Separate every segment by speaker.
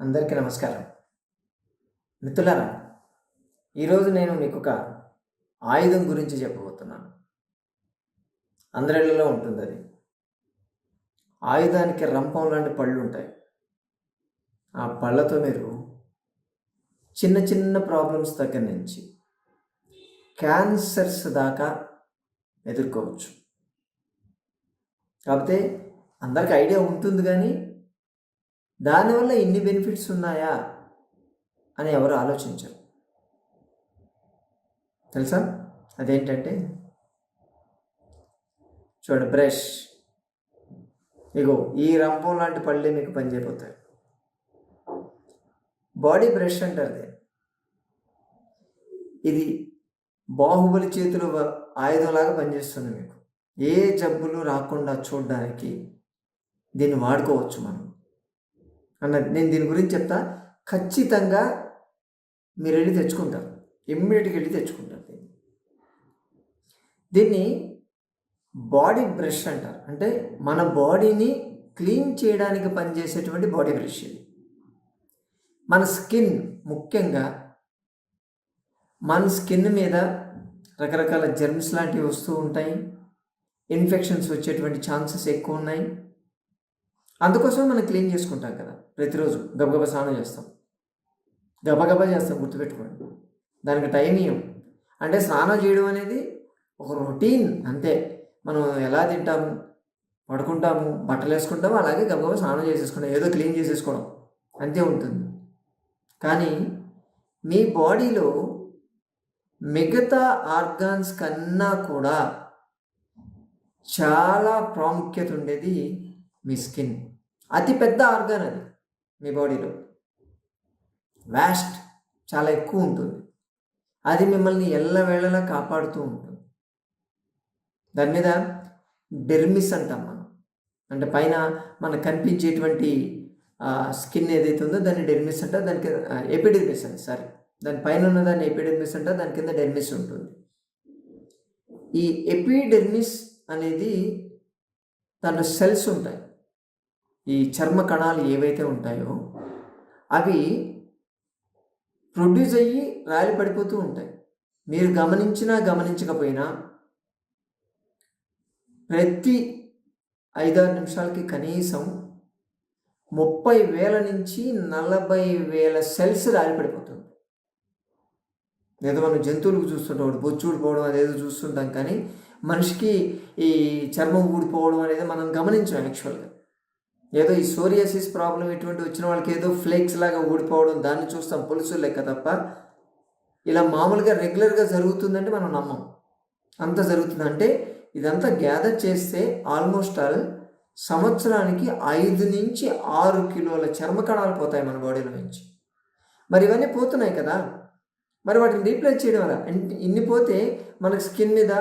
Speaker 1: అందరికీ నమస్కారం. మిత్రులారా ఈరోజు నేను మీకు ఒక ఆయుధం గురించి చెప్పబోతున్నాను. అందరిలో ఉంటుంది అది. ఆయుధానికి రంపం లాంటి పళ్ళు ఉంటాయి. ఆ పళ్ళతో మీరు చిన్న చిన్న ప్రాబ్లమ్స్ దగ్గర నుంచి క్యాన్సర్స్ దాకా ఎదుర్కోవచ్చు. కాకపోతే అందరికి ఐడియా ఉంటుంది కానీ దానివల్ల ఇన్ని బెనిఫిట్స్ ఉన్నాయా అని ఎవరు ఆలోచించరు. తెలుసా? అదేంటంటే చూడండి బ్రష్. ఇగో ఈ రంపం లాంటి పళ్ళే మీకు పనిచేయబోతాయి బాడీ బ్రష్ అంటారు అది ఇది బాహుబలి చేతిలో ఆయుధంలాగా పనిచేస్తుంది మీకు. ఏ జబ్బులు రాకుండా చూడడానికి దీన్ని వాడుకోవచ్చు మనం. అన్నది. నేను దీని గురించి చెప్తా. ఖచ్చితంగా మీరు వెళ్ళి తెచ్చుకుంటారు. ఇమ్మీడియట్గా వెళ్ళి తెచ్చుకుంటారు దీన్ని. దీన్ని బాడీ బ్రష్ అంటారు. అంటే మన బాడీని క్లీన్ చేయడానికి పనిచేసేటువంటి బాడీ బ్రష్ ఇది. మన స్కిన్ ముఖ్యంగా మన స్కిన్ మీద రకరకాల జెర్మ్స్ లాంటివి వస్తూ ఉంటాయి. ఇన్ఫెక్షన్స్ వచ్చేటువంటి ఛాన్సెస్ ఎక్కువ ఉన్నాయి. అందుకోసం మనం క్లీన్ చేసుకుంటాం కదా. ప్రతిరోజు గబగబా స్నానం చేస్తాం. గబగబా చేస్తాం గుర్తుపెట్టుకోండి. దానికి టైం ఇవ్వం అంటే స్నానం చేయడం అనేది ఒక రొటీన్ అంతే. మనం ఎలా తింటాము పడుకుంటాము బట్టలు వేసుకుంటాము అలాగే గబగబా స్నానం చేసేసుకుంటాం. ఏదో క్లీన్ చేసేసుకోవడం అంతే ఉంటుంది. కానీ మీ బాడీలో మిగతా ఆర్గాన్స్ కన్నా కూడా చాలా ప్రాముఖ్యత ఉండేది మీ స్కిన్. అతి పెద్ద ఆర్గాన్ అది మీ బాడీలో. వ్యాస్ట్ చాలా ఎక్కువ ఉంటుంది. అది మిమ్మల్ని ఎల్లవేళలా కాపాడుతూ ఉంటుంది. దాని మీద డెర్మిస్ అంటాం మనం. అంటే పైన మనకు కనిపించేటువంటి స్కిన్ ఏదైతే ఉందో దాన్ని డెర్మిస్ అంటారు దానికి ఎపిడెర్మిస్ అండి సారీ దాని పైన ఉన్న దాన్ని ఎపిడెర్మిస్ అంటారు దాని కింద డెర్మిస్ ఉంటుంది. ఈ ఎపిడెర్మిస్ అనేది దాంట్లో సెల్స్ ఉంటాయి. ఈ చర్మ కణాలు ఏవైతే ఉంటాయో అవి ప్రొడ్యూస్ అయ్యి రాలి పడిపోతూ ఉంటాయి. మీరు గమనించినా గమనించకపోయినా ప్రతి ఐదారు నిమిషాలకి కనీసం ముప్పై వేల నుంచి నలభై వేల సెల్స్ రాలి పడిపోతుంది ఏదో మనం జంతువులకు చూస్తుంటాం ఒకటి బొచ్చు ఊడిపోవడం అదేదో చూస్తుంటాం కానీ మనిషికి ఈ చర్మం ఊడిపోవడం అనేది మనం గమనించాం యాక్చువల్గా ఏదో ఈ సోరియాసిస్ ప్రాబ్లం ఇటువంటి వచ్చిన వాళ్ళకి ఏదో ఫ్లేక్స్ లాగా ఊడిపోవడం దాన్ని చూస్తాం పులుసు లెక్క తప్ప. ఇలా మామూలుగా రెగ్యులర్గా జరుగుతుందంటే మనం నమ్మం. అంత జరుగుతుంది. అంటే ఇదంతా గ్యాదర్ చేస్తే ఆల్మోస్ట్ ఆల్ సంవత్సరానికి ఐదు నుంచి ఆరు కిలోల చర్మ కణాలు పోతాయి మన బాడీలో నుంచి. మరి ఇవన్నీ పోతున్నాయి కదా? మరి వాటిని రీప్లేస్ చేయడం వల్ల ఇన్ని పోతే మనకు స్కిన్ మీద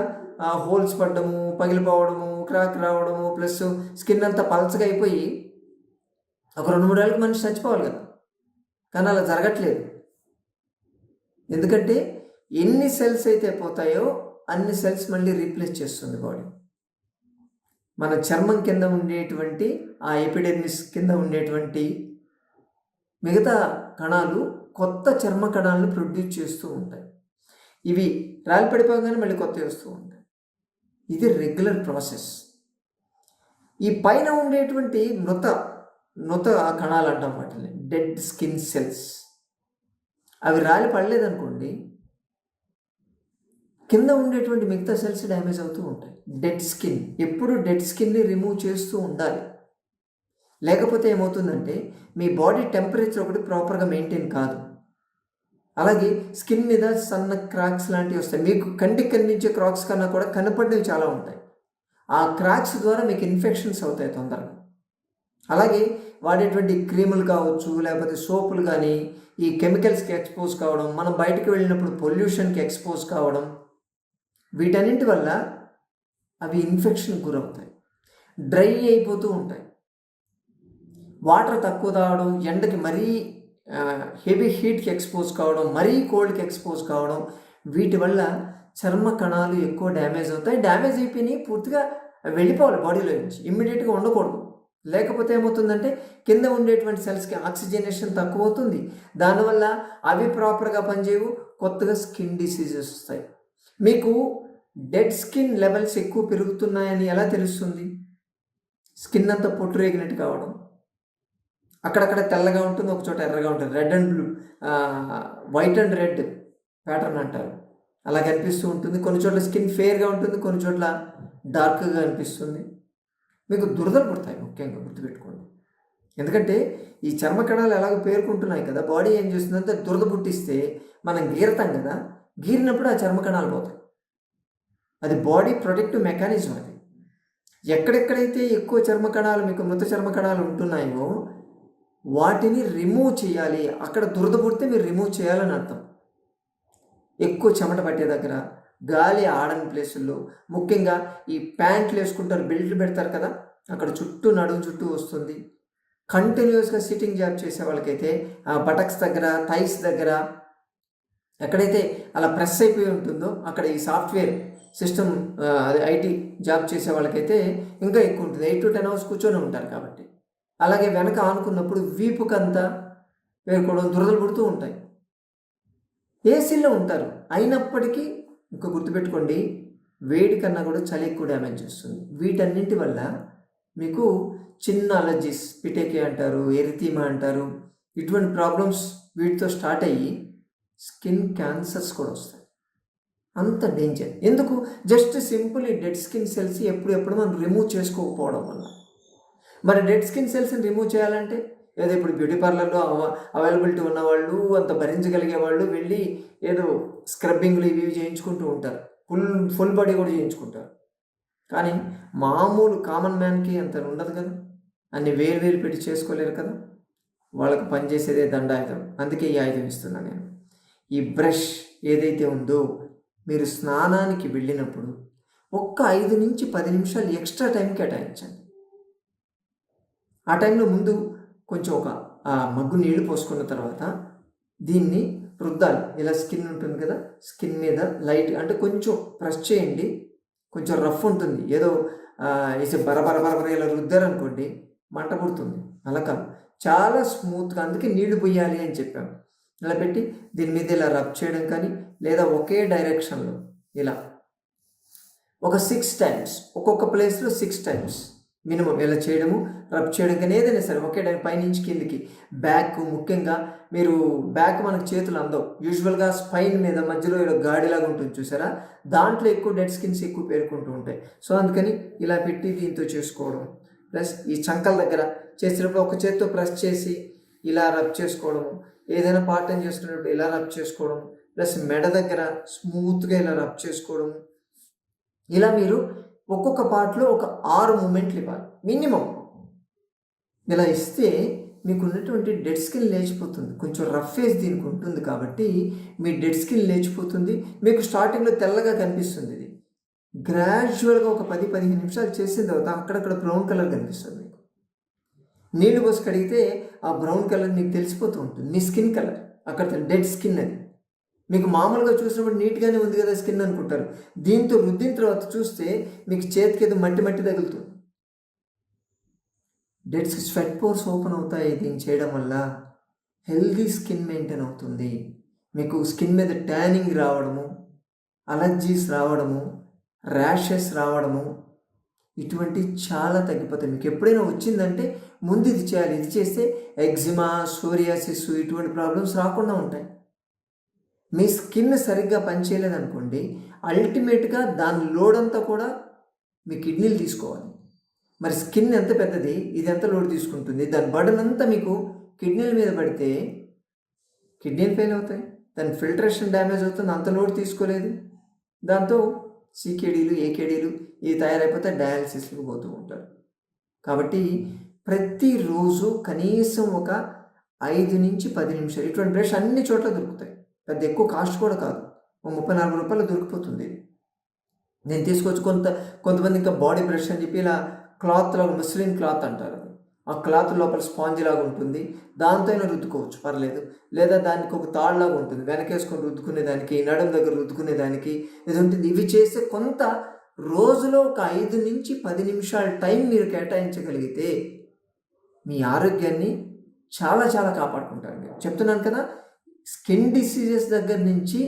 Speaker 1: హోల్స్ పడ్డము పగిలిపోవడము క్రాక్ రావడము ప్లస్ స్కిన్ అంతా పలచగా అయిపోయి ఒక రెండు మూడు ఏళ్ళకి మనిషి చచ్చిపోవాలి కదా. కానీ అలా జరగట్లేదు. ఎందుకంటే ఎన్ని సెల్స్ అయితే పోతాయో అన్ని సెల్స్ మళ్ళీ రీప్లేస్ చేస్తుంది బాడీ. మన చర్మం కింద ఉండేటువంటి ఆ ఎపిడెమిస్ కింద ఉండేటువంటి మిగతా కణాలు కొత్త చర్మ కణాలను ప్రొడ్యూస్ చేస్తూ ఉంటాయి. ఇవి రాలి పడిపోగానే మళ్ళీ కొత్త వస్తూ ఉంటాయి. ఇది రెగ్యులర్ ప్రాసెస్. ఈ పైన ఉండేటువంటి మృత మృత కణాలు అంటాం వాటిని. డెడ్ స్కిన్ సెల్స్ అవి రాలి పడలేదనుకోండి కింద ఉండేటువంటి మిగతా సెల్స్ డ్యామేజ్ అవుతూ ఉంటాయి. డెడ్ స్కిన్ ఎప్పుడు డెడ్ స్కిన్ని రిమూవ్ చేస్తూ ఉండాలి. లేకపోతే ఏమవుతుందంటే మీ బాడీ టెంపరేచర్ ఒకటి ప్రాపర్గా మెయింటైన్ కాదు. అలాగే స్కిన్ మీద సన్న క్రాక్స్ లాంటివి వస్తాయి. మీకు కంటికి కనిపించే క్రాక్స్ కన్నా కూడా కనపడినవి చాలా ఉంటాయి. ఆ క్రాక్స్ ద్వారా మీకు ఇన్ఫెక్షన్స్ అవుతాయి తొందరగా. అలాగే వాడేటువంటి క్రీములు కావచ్చు లేకపోతే సోపులు కానీ ఈ కెమికల్స్కి ఎక్స్పోజ్ కావడం మనం బయటకు వెళ్ళినప్పుడు పొల్యూషన్కి ఎక్స్పోజ్ కావడం వీటన్నింటి వల్ల అవి ఇన్ఫెక్షన్ గురవుతాయి. డ్రై అయిపోతూ ఉంటాయి. వాటర్ తక్కువ తాగడం ఎండకి మరీ హెవీ హీట్కి ఎక్స్పోజ్ కావడం మరీ కోల్డ్కి ఎక్స్పోజ్ కావడం వీటి వల్ల చర్మ కణాలు ఎక్కువ డ్యామేజ్ అవుతాయి. డ్యామేజ్ అయిపోయినాయి పూర్తిగా వెళ్ళిపోవాలి బాడీలో నుంచి. ఇమ్మీడియట్గా ఉండకూడదు. లేకపోతే ఏమవుతుందంటే కింద ఉండేటువంటి సెల్స్కి ఆక్సిజనేషన్ తక్కువ అవుతుంది దానివల్ల అవి ప్రాపర్గా పనిచేయవు కొత్తగా స్కిన్ డిసీజెస్ వస్తాయి. మీకు డెడ్ స్కిన్ లెవెల్స్ ఎక్కువ పెరుగుతున్నాయని ఎలా తెలుస్తుంది? స్కిన్ అంతా పొట్టు రేగినట్టు కావడం. అక్కడక్కడ తెల్లగా ఉంటుంది ఒక చోట ఎర్రగా ఉంటుంది. Red and blue white and red pattern అంటారు. అలా కనిపిస్తూ ఉంటుంది. కొన్ని చోట్ల స్కిన్ ఫేర్గా ఉంటుంది కొన్ని చోట్ల డార్క్గా అనిపిస్తుంది మీకు దురదలు పుడతాయి ముఖ్యంగా గుర్తుపెట్టుకోండి. ఎందుకంటే ఈ చర్మకణాలు ఎలాగ ఎలాగో పేర్కొంటున్నాయి కదా బాడీ ఏం చేస్తుందంటే దురద పుట్టిస్తే మనం గీరతాం కదా గీరినప్పుడు ఆ చర్మ కణాలు పోతాయి. అది బాడీ ప్రొటెక్టివ్ మెకానిజం అది. ఎక్కడెక్కడైతే ఎక్కువ చర్మ కణాలు మీకు మృత చర్మ కణాలు ఉంటున్నాయో వాటిని రిమూవ్ చేయాలి. అక్కడ దురద పుడితే మీరు రిమూవ్ చేయాలని అర్థం. ఎక్కువ చెమట పట్టే దగ్గర గాలి ఆడని ప్లేసుల్లో. ముఖ్యంగా ఈ ప్యాంట్లు వేసుకుంటారు బెల్ట్లు పెడతారు కదా అక్కడ చుట్టూ నడుము చుట్టూ వస్తుంది. కంటిన్యూస్గా సిట్టింగ్ జాబ్ చేసే వాళ్ళకైతే ఆ బటక్స్ దగ్గర థైస్ దగ్గర ఎక్కడైతే అలా ప్రెస్ అయిపోయి ఉంటుందో అక్కడ ఈ సాఫ్ట్వేర్ సిస్టమ్ అదే ఐటీ జాబ్ చేసే వాళ్ళకైతే ఇంకా ఎక్కువ ఉంటుంది. ఎయిట్ టు టెన్ అవర్స్ కూర్చొని ఉంటారు కాబట్టి. అలాగే వెనక ఆనుకున్నప్పుడు వీపుకంతా వేరుకోవడం దురదలు పుడుతూ ఉంటాయి. ఏసీలో ఉంటారు. అయినప్పటికీ ఇంకా గుర్తుపెట్టుకోండి వేడి కన్నా కూడా చలి ఎక్కువ డ్యామేజ్ చేస్తుంది. వీటన్నింటి వల్ల మీకు చిన్న అలర్జీస్ పిటేకే అంటారు ఎరితీమా అంటారు ఇటువంటి ప్రాబ్లమ్స్ వీటితో స్టార్ట్ అయ్యి స్కిన్ క్యాన్సర్స్ కూడా వస్తాయి. అంత డేంజర్. ఎందుకు? జస్ట్ సింపుల్ ఈ డెడ్ స్కిన్ సెల్స్ ఎప్పుడు ఎప్పుడు మనం రిమూవ్ చేసుకోకపోవడం వల్ల. మరి డెడ్ స్కిన్ సెల్స్ని రిమూవ్ చేయాలంటే ఏదో ఇప్పుడు బ్యూటీ పార్లర్లో అవైలబిలిటీ ఉన్న వాళ్ళు అంత భరించగలిగే వాళ్ళు వెళ్ళి ఏదో స్క్రబ్బింగ్లు ఇవి ఇవి చేయించుకుంటూ ఉంటారు. ఫుల్ ఫుల్ బాడీ కూడా చేయించుకుంటారు. కానీ మామూలు కామన్ మ్యాన్కి అంత ఉండదు కదా. అన్ని వేరు వేరు పెట్టి చేసుకోలేరు కదా. వాళ్ళకు పనిచేసేదే దండాయుధం. అందుకే ఈ ఆయుధం ఇస్తున్నాను నేను. ఈ బ్రష్ ఏదైతే ఉందో మీరు స్నానానికి వెళ్ళినప్పుడు ఒక్క ఐదు నుంచి పది నిమిషాలు ఎక్స్ట్రా టైం కేటాయించండి. ఆ టైంలో ముందు కొంచెం ఒక మగ్గు నీళ్ళు పోసుకున్న తర్వాత దీన్ని రుద్దాలి. ఇలా స్కిన్ ఉంటుంది కదా స్కిన్ మీద లైట్ అంటే కొంచెం ప్రెస్ చేయండి. కొంచెం రఫ్ ఉంటుంది. ఏదో వేసి బరబర బరబర ఇలా రుద్దారనుకోండి మంట పుడుతుంది. అలా కాదు. చాలా స్మూత్గా అందుకే నీళ్ళు పోయాలి అని చెప్పాము ఇలా పెట్టి దీని మీద ఇలా రబ్ చేయడం కానీ లేదా ఒకే డైరెక్షన్లో ఇలా. ఒక సిక్స్ టైమ్స్ ఒక్కొక్క ప్లేస్లో సిక్స్ టైమ్స్ మినిమం ఇలా చేయడము రబ్ చేయడం కానీ ఏదైనా సరే ఒకే టైం పైనుంచి కిందికి. బ్యాక్ ముఖ్యంగా మీరు బ్యాక్ మనకు చేతులు అందవు. యూజువల్గా స్పైన్ మీద మధ్యలో ఇలా గాడిలాగా ఉంటుంది చూసారా? దాంట్లో ఎక్కువ డెడ్ స్కిన్స్ ఎక్కువ పేరుకుంటూ ఉంటాయి. సో అందుకని ఇలా పెట్టి దీంతో చేసుకోవడం. ప్లస్ ఈ చంకల దగ్గర చేసినప్పుడు ఒక చేత్తో ప్రెస్ చేసి ఇలా రబ్ చేసుకోవడం. ఏదైనా పార్ట్ టైం చేసుకున్నప్పుడు ఇలా రబ్ చేసుకోవడం. ప్లస్ మెడ దగ్గర స్మూత్గా ఇలా రబ్ చేసుకోవడం. ఇలా మీరు ఒక్కొక్క పాటలో ఒక ఆరు మూమెంట్లు ఇవ్వాలి. మినిమం. ఇలా ఇస్తే మీకు ఉన్నటువంటి డెడ్ స్కిన్ లేచిపోతుంది. కొంచెం రఫ్ ఫేస్ దీనికి ఉంటుంది కాబట్టి మీ డెడ్ స్కిన్ లేచిపోతుంది. మీకు స్టార్టింగ్లో తెల్లగా కనిపిస్తుంది ఇది. గ్రాడ్యువల్గా ఒక పది పదిహేను నిమిషాలు చేసిన తర్వాత అక్కడక్కడ బ్రౌన్ కలర్ కనిపిస్తుంది మీకు. నీళ్ళు పోసి కడిగితే ఆ బ్రౌన్ కలర్ మీకు తెలిసిపోతూ ఉంటుంది. మీ స్కిన్ కలర్. అక్కడ డెడ్ స్కిన్ అది. మీకు మామూలుగా చూసినప్పుడు నీట్గానే ఉంది కదా స్కిన్ అనుకుంటారు. దీంతో రుద్దిన తర్వాత చూస్తే మీకు చేతికి ఏదో మట్టి మట్టి తగులుతుంది. డెడ్ స్వెట్ పోర్స్ ఓపెన్ అవుతాయి దీన్ని చేయడం వల్ల. హెల్దీ స్కిన్ మెయింటైన్ అవుతుంది. మీకు స్కిన్ మీద ట్యానింగ్ రావడము అలర్జీస్ రావడము ర్యాషెస్ రావడము ఇటువంటి చాలా తగ్గిపోతాయి. మీకు ఎప్పుడైనా వచ్చిందంటే ముందు ఇది చేయాలి. ఇది చేస్తే ఎగ్జిమా సోరియాసిస్ ఇటువంటి ప్రాబ్లమ్స్ రాకుండా ఉంటాయి. మీ స్కిన్ సరిగ్గా పనిచేయలేదనుకోండి అల్టిమేట్గా దాని లోడ్ అంతా కూడా మీ కిడ్నీలు తీసుకోవాలి. మరి స్కిన్ ఎంత పెద్దది ఇది ఎంత లోడ్ తీసుకుంటుంది దాని బర్డన్ అంతా మీకు కిడ్నీల మీద పడితే కిడ్నీలు ఫెయిల్ అవుతాయి. దాని ఫిల్టరేషన్ డ్యామేజ్ అవుతుంది అంత లోడ్ తీసుకోలేదు. దాంతో సీకేడీలు ఏకేడీలు ఇవి తయారైపోతే డయాలసిస్కి పోతూ ఉంటారు. కాబట్టి ప్రతిరోజు కనీసం ఒక ఐదు నుంచి పది నిమిషాలు ఇటువంటి బ్రష్ అన్ని చోట్ల దొరుకుతాయి. పెద్ద ఎక్కువ కాస్ట్ కూడా కాదు. ఒక ముప్పై నాలుగు రూపాయలు దొరికిపోతుంది. నేను తీసుకొచ్చి కొంత కొంతమంది ఇంకా బాడీ బ్రష్ అని చెప్పి ఇలా క్లాత్ లాగా ముస్లిం క్లాత్ అంటారు అది. ఆ క్లాత్ లోపల స్పాంజ్ లాగా ఉంటుంది. దాంతో అయినా రుద్దుకోవచ్చు పర్లేదు. లేదా దానికి ఒక తాళ్ళలాగా ఉంటుంది. వెనకేసుకొని రుద్దుకునే దానికి నడుం దగ్గర రుద్దుకునే దానికి ఇది ఉంటుంది. ఇవి చేస్తే కొంత రోజులో ఒక ఐదు నుంచి పది నిమిషాల టైం మీరు కేటాయించగలిగితే మీ ఆరోగ్యాన్ని చాలా చాలా కాపాడుకుంటారు మీరు. చెప్తున్నాను కదా? స్కిన్ డిసీజెస్ దగ్గర నుంచి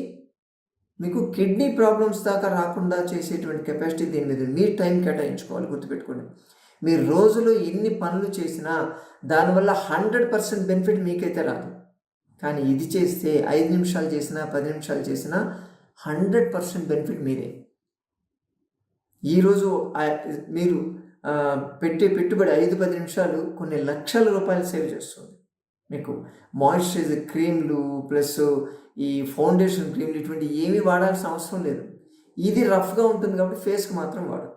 Speaker 1: మీకు కిడ్నీ ప్రాబ్లమ్స్ దాకా రాకుండా చేసేటువంటి కెపాసిటీ దీని మీద మీరు టైం కేటాయించుకోవాలి గుర్తుపెట్టుకోండి. మీరు రోజులో ఎన్ని పనులు చేసినా దానివల్ల హండ్రెడ్ పర్సెంట్ బెనిఫిట్ మీకైతే రాదు. కానీ ఇది చేస్తే ఐదు నిమిషాలు చేసినా పది నిమిషాలు చేసినా హండ్రెడ్ పర్సెంట్ బెనిఫిట్ మీరే ఈరోజు మీరు పెట్టే పెట్టుబడి ఐదు పది నిమిషాలు కొన్ని లక్షల రూపాయలు సేవ్ చేస్తుంది. మీకు మాయిశ్చరైజర్ క్రీమ్లు ప్లస్ ఈ ఫౌండేషన్ క్రీమ్లు ఇటువంటి ఏమీ వాడాల్సిన అవసరం లేదు. ఇది రఫ్గా ఉంటుంది కాబట్టి ఫేస్కి మాత్రం వాడద్దు.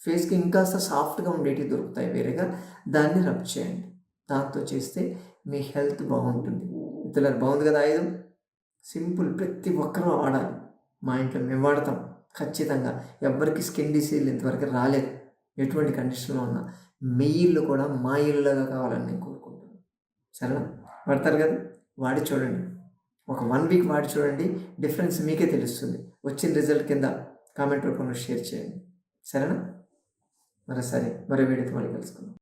Speaker 1: ఫేస్కి ఇంకాస్త సాఫ్ట్గా ఉండేటివి దొరుకుతాయి వేరేగా. దాన్ని రబ్ చేయండి. దాంతో చేస్తే మీ హెల్త్ బాగుంటుంది. మిత్రులారు బాగుంది కదా ఐదు సింపుల్. ప్రతి ఒక్కరూ వాడాలి. మా ఇంట్లో మేము వాడతాం. ఖచ్చితంగా. ఎవరికి స్కిన్ డిసీజ్ ఇంతవరకు రాలేదు. ఎటువంటి కండిషన్లో ఉన్నా మీ ఇల్లు కూడా మా ఇల్లులాగా కావాలని నేను కోరుకుంటున్నాను. సరేనా? పడతారు కదా? వాడి చూడండి. ఒక వన్ వీక్ వాడి చూడండి. డిఫరెన్స్ మీకే తెలుస్తుంది. వచ్చిన రిజల్ట్ కింద కామెంట్ రూపంలో షేర్ చేయండి. సరేనా? మరి సరే మరో వీడియోతో మళ్ళీ కలుసుకుందాం.